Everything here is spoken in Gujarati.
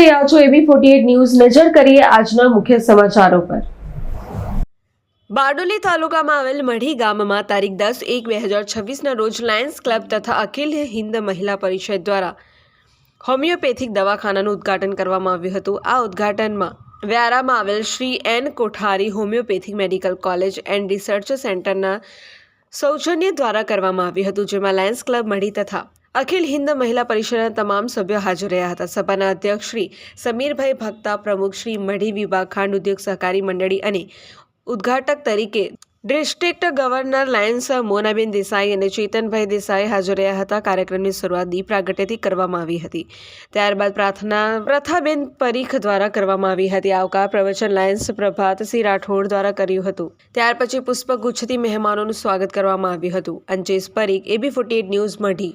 રહ્યા છો એબી ફોર્ટી ન્યૂઝ. નજર કરીએ આજના મુખ્ય સમાચારો પર. બારડોલી તાલુકામાં આવેલ મઢી ગામમાં તારીખ દસ એક બે હજાર છવ્વીસના રોજ લાયન્સ ક્લબ તથા અખિલ હિન્દ મહિલા પરિષદ દ્વારા હોમિયોપેથિક દવાખાનાનું ઉદ્ઘાટન કરવામાં આવ્યું હતું. આ ઉદ્ઘાટનમાં વ્યારામાં આવેલ Shri N Kothari homeopathic medical college and research સેન્ટરના સૌજન્ય દ્વારા કરવામાં આવ્યું હતું, જેમાં લાયન્સ ક્લબ મઢી તથા અખિલ હિન્દ મહિલા પરિષદના તમામ સભ્યો હાજર રહ્યા હતા. સભાના અધ્યક્ષ શ્રી સમીરભાઈ ભક્તા, પ્રમુખ શ્રી મઢી વિભાગ, ખાંડ ઉદ્યોગ સહકારી મંડળી અને ઉદ્ઘાટક તરીકે district governor lions Monaben Desai અને ચેતનભાઈ દેસાઈ હાજર રહ્યા હતા. કાર્યક્રમની શરૂઆત દીપ પ્રાગટ્યથી કરવામાં આવી હતી. ત્યારબાદ પ્રાર્થના પ્રથાબેન પરીખ દ્વારા કરવામાં આવી હતી. આવકાર પ્રવચન લાયન્સ પ્રભાતસિંહ રાઠોડ દ્વારા કર્યું હતું. ત્યાર પછી પુષ્પગુચ્છથી મહેમાનોનું સ્વાગત કરવામાં આવ્યું હતું. Ankesh Parikh, AB forty news, Madhi.